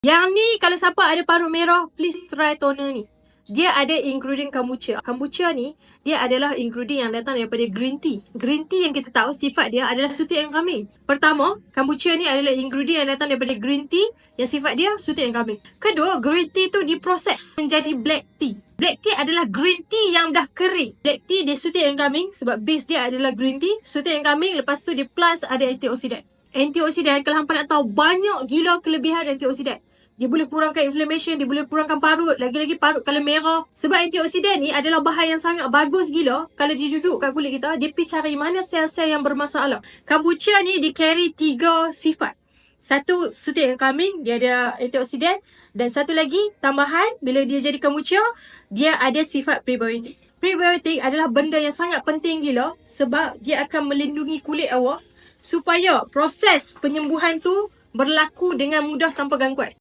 Yang ni kalau siapa ada parut merah, please try toner ni. Dia ada ingredient kombucha. Kombucha ni, dia adalah ingredient yang datang daripada green tea. Green tea yang kita tahu sifat dia adalah sutik yang kambing. Pertama, kombucha ni adalah ingredient yang datang daripada green tea yang sifat dia sutik yang kambing. Kedua, green tea tu diproses menjadi black tea. Black tea adalah green tea yang dah kering. Black tea dia sutik yang kambing sebab base dia adalah green tea. Sutik yang kambing lepas tu dia plus ada antioksidan. Antioksidan kalau hampa nak tahu banyak gila kelebihan antioksidan. Dia boleh kurangkan inflammation, dia boleh kurangkan parut, lagi-lagi parut kalau merah. Sebab antioksidan ni adalah bahan yang sangat bagus gila kalau dia duduk kat kulit kita, dia pergi cari mana sel-sel yang bermasalah. Kombucha ni dia carry tiga sifat. Satu, sutik yang kambing, dia ada antioksidan. Dan satu lagi, tambahan, bila dia jadi kombucha, dia ada sifat prebiotik. Prebiotik adalah benda yang sangat penting gila sebab dia akan melindungi kulit awak supaya proses penyembuhan tu berlaku dengan mudah tanpa gangguan.